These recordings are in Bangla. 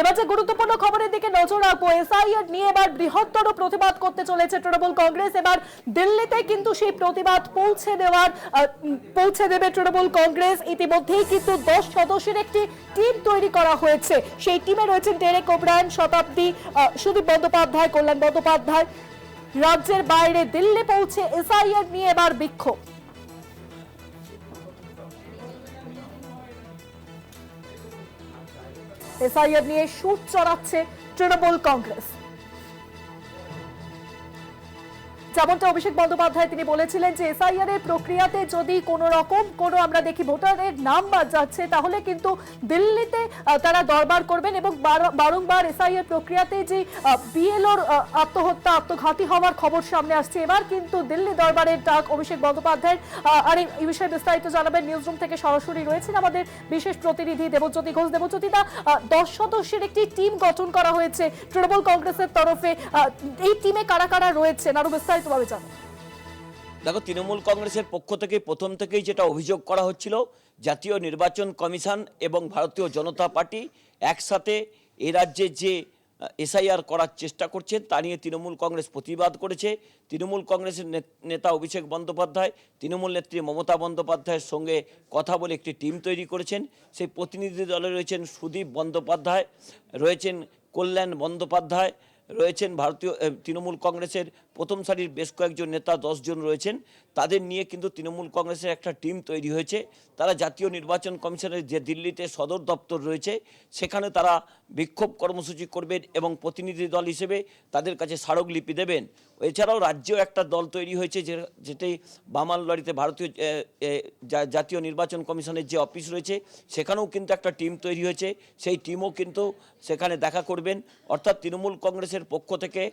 এবার যে গুরুত্বপূর্ণ খবরের দিকে নজর রাখব এসআইআর নিয়ে এবার বৃহত্তর প্রতিবাদ করতে চলেছে তৃণমূল কংগ্রেস। এবার দিল্লিতে কিন্তু সেই প্রতিবাদ পৌঁছে দেওয়ার পৌঁছে দেবে তৃণমূল কংগ্রেস। ইতিমধ্যেই কিন্তু দশ সদস্যের একটি টিম তৈরি করা হয়েছে। সেই টিমে রয়েছেন ডেরেক ওব্রায়ন শতাব্দী সুদীপ বন্দ্যোপাধ্যায়, কল্যাণ বন্দ্যোপাধ্যায়। রাজ্যের বাইরে দিল্লি পৌঁছে এসআইআর নিয়ে এবার বিক্ষোভ। এসআইআর নিয়ে সুর চড়াচ্ছে তৃণমূল কংগ্রেস। যেমনটা অভিষেক বন্দ্যোপাধ্যায় তিনি বলেছিলেন যে এসআইআর এর প্রক্রিয়াতে যদি কোনো রকম কোনো আমরা দেখি ভোটারের নাম বাদ যাচ্ছে তাহলে কিন্তু দিল্লিতে তারা দরবার করবেন এবং বারংবার এসআইআর প্রক্রিয়াতে যে বিএলওর আত্মহত্যা আত্মঘাতী হওয়ার খবর সামনে আসছে। এবার কিন্তু দিল্লি দরবারের ডাক অভিষেক বন্দ্যোপাধ্যায়ের আর এই- বিষয়ে বিস্তারিত জানাবেন নিউজরুম থেকে সরাসরি রয়েছেন আমাদের বিশেষ প্রতিনিধি দেবজ্যোতি ঘোষ। দেবজ্যোতিদা আহ, দশ সদস্যের একটি টিম গঠন করা হয়েছে তৃণমূল কংগ্রেসের তরফে। এই টিমে কারা কারা রয়েছেন? আরও বিস্তারিতভাবে জানো দেখো, তৃণমূল কংগ্রেসের পক্ষ থেকে প্রথম থেকেই যেটা অভিযোগ করা হচ্ছিল, জাতীয় নির্বাচন কমিশন এবং ভারতীয় জনতা পার্টি একসাথে এ রাজ্যে যে এসআইআর করার চেষ্টা করছে, তা নিয়ে তৃণমূল কংগ্রেস প্রতিবাদ করেছে। তৃণমূল কংগ্রেসের নেতা অভিষেক বন্দ্যোপাধ্যায়, তৃণমূল নেত্রী মমতা বন্দ্যোপাধ্যায়ের সঙ্গে কথা বলে একটি টিম তৈরি করেছেন। সেই প্রতিনিধি দলে রয়েছেন সুদীপ বন্দ্যোপাধ্যায়, রয়েছেন কল্যাণ বন্দ্যোপাধ্যায়, রয়েছেন ভারতীয় তৃণমূল কংগ্রেসের প্রথম সারির বেশ কয়েকজন নেতা দশজন রয়েছেন। তাদের নিয়ে কিন্তু তৃণমূল কংগ্রেসের একটা টিম তৈরি হয়েছে। তারা জাতীয় নির্বাচন কমিশনের যে দিল্লিতে সদর দপ্তর রয়েছে সেখানে তারা বিক্ষোভ কর্মসূচি করবেন এবং প্রতিনিধি দল হিসেবে তাদের কাছে স্মারকলিপি দেবেন। এছাড়াও রাজ্যেও একটা দল তৈরি হয়েছে যে যেটি বামালবাড়িতে ভারতীয় এ, এ, জা- জাতীয় নির্বাচন কমিশনের যে অফিস রয়েছে সেখানেও কিন্তু একটা টিম তৈরি হয়েছে। সেই টিমও কিন্তু সেখানে দেখা করবেন। অর্থাৎ তৃণমূল কংগ্রেসের পক্ষ থেকে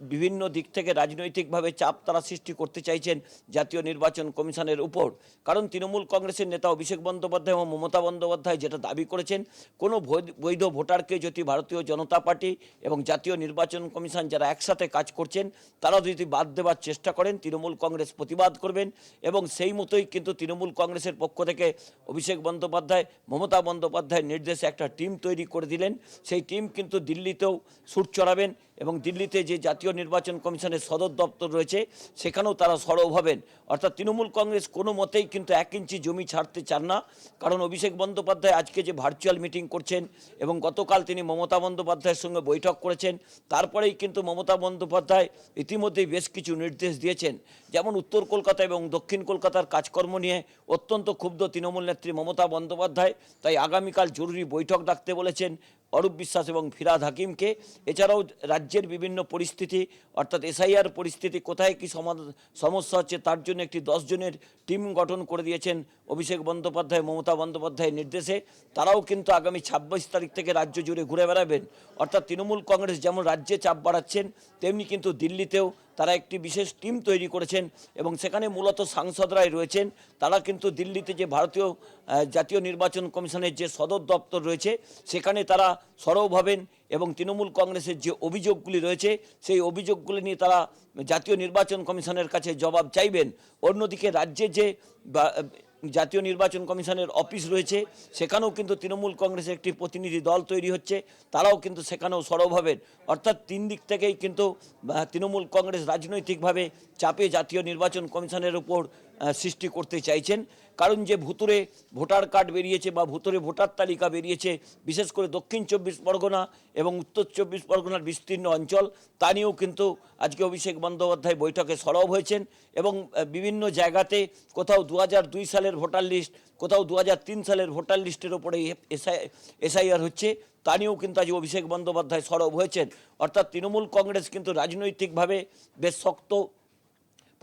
বিভিন্ন দিক থেকে রাজনৈতিকভাবে চাপ তারা সৃষ্টি করতে চাইছেন জাতীয় নির্বাচন কমিশনের উপর। কারণ তৃণমূল কংগ্রেসের নেতা অভিষেক বন্দ্যোপাধ্যায় এবং মমতা বন্দ্যোপাধ্যায় যেটা দাবি করেছেন, কোনো বৈধ- ভোটারকে যদি ভারতীয় জনতা পার্টি এবং জাতীয় নির্বাচন কমিশন যারা একসাথে কাজ করছেন তারা যদি বাদ দেওয়ার চেষ্টা করেন, তৃণমূল কংগ্রেস প্রতিবাদ করবেন এবং সেই মতোই কিন্তু তৃণমূল কংগ্রেসের পক্ষ থেকে অভিষেক বন্দ্যোপাধ্যায়, মমতা বন্দ্যোপাধ্যায়ের নির্দেশে একটা টিম তৈরি করে দিলেন। সেই টিম কিন্তু দিল্লিতেও সুর চড়াবেন। এবং দিল্লিতে যে জাতীয় নির্বাচন কমিশনের সদর দপ্তর রয়েছে, সেখানেও তারা সরব হবেন। অর্থাৎ তৃণমূল কংগ্রেস কোনো মতেই কিন্তু এক ইঞ্চি জমি ছাড়তে চান না। কারণ অভিষেক বন্দ্যোপাধ্যায় আজকে যে ভার্চুয়াল মিটিং করছেন এবং গতকাল তিনি মমতা বন্দ্যোপাধ্যায়ের সঙ্গে বৈঠক করেছেন, তারপরেই কিন্তু মমতা বন্দ্যোপাধ্যায় ইতিমধ্যেই বেশ কিছু নির্দেশ দিয়েছেন। যেমন উত্তর কলকাতা এবং দক্ষিণ কলকাতার কাজকর্ম নিয়ে অত্যন্ত ক্ষুব্ধ তৃণমূল নেত্রী মমতা বন্দ্যোপাধ্যায়, তাই আগামীকাল জরুরি বৈঠক ডাকতে বলেছেন। অরূপ বিশ্বাস এবং ফিরাদ হাকিমকে। এছাড়াও রাজ্যের বিভিন্ন পরিস্থিতি, অর্থাৎ এসআইআর পরিস্থিতি, কোথায় কী সমস্যা হচ্ছে, তার জন্য একটি দশ জনের টিম গঠন করে দিয়েছেন অভিষেক বন্দ্যোপাধ্যায়, মমতা বন্দ্যোপাধ্যায়ের নির্দেশে। তারাও কিন্তু আগামী ছাব্বিশ তারিখ থেকে রাজ্য জুড়ে ঘুরে বেড়াবেন। অর্থাৎ তৃণমূল কংগ্রেস যেমন রাজ্যে চাপ বাড়াচ্ছেন, তেমনি কিন্তু দিল্লিতেও তারা একটি বিশেষ টিম তৈরি করেছেন এবং সেখানে মূলত সাংসদরাই রয়েছেন। তারা কিন্তু দিল্লিতে যে ভারতীয় জাতীয় নির্বাচন কমিশনের যে সদর দপ্তর রয়েছে, সেখানে তারা সরব হবেন এবং তৃণমূল কংগ্রেসের যে অভিযোগগুলি রয়েছে, সেই অভিযোগগুলি নিয়ে তারা জাতীয় নির্বাচন কমিশনের কাছে জবাব চাইবেন। অন্যদিকে রাজ্যে যে জাতীয় নির্বাচন কমিশনের অফিস রয়েছে, সেখানেও কিন্তু তৃণমূল কংগ্রেসের একটি প্রতিনিধি দল তৈরি হচ্ছে, তারাও কিন্তু সেখানেও সরব হবেন। অর্থাৎ তিন দিক থেকেই কিন্তু তৃণমূল কংগ্রেস রাজনৈতিকভাবে চাপে জাতীয় নির্বাচন কমিশনের উপর সৃষ্টি করতে চাইছেন। কারণ যে ভুতুরে ভোটার কার্ড বেরিয়েছে বা ভুতুরে ভোটার তালিকা বেরিয়েছে, বিশেষ করে দক্ষিণ চব্বিশ পরগনা এবং উত্তর চব্বিশ পরগনার বিস্তীর্ণ অঞ্চল, তা নিয়েও কিন্তু আজকে অভিষেক বন্দ্যোপাধ্যায় বৈঠকে সরব হয়েছেন এবং বিভিন্ন জায়গাতে কোথাও দু সালের ভোটার লিস্ট, কোথাও দু হাজার তিন সালের ভোটার লিস্টের ওপরে এসআই, এসআইআর হচ্ছে, তা নিয়েও কিন্তু আজ অভিষেক বন্দ্যোপাধ্যায় সরব হয়েছেন। অর্থাৎ তৃণমূল কংগ্রেস কিন্তু রাজনৈতিকভাবে বেশ শক্ত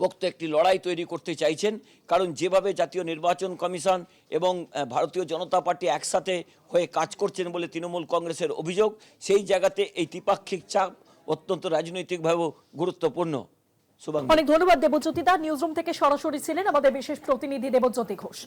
পোক্ত একটি লড়াই তৈরি করতে চাইছেন। কারণ যেভাবে জাতীয় নির্বাচন কমিশন এবং ভারতীয় জনতা পার্টি একসাথে হয়ে কাজ করছেন বলে তৃণমূল কংগ্রেসের অভিযোগ, সেই জায়গাতে এই দ্বিপাক্ষিক চাপ অত্যন্ত রাজনৈতিকভাবেও গুরুত্বপূর্ণ। অনেক ধন্যবাদ দেবজ্যোতি দা নিউজরুম থেকে সরাসরি ছিলেন আমাদের বিশেষ প্রতিনিধি দেবজ্যোতি ঘোষ।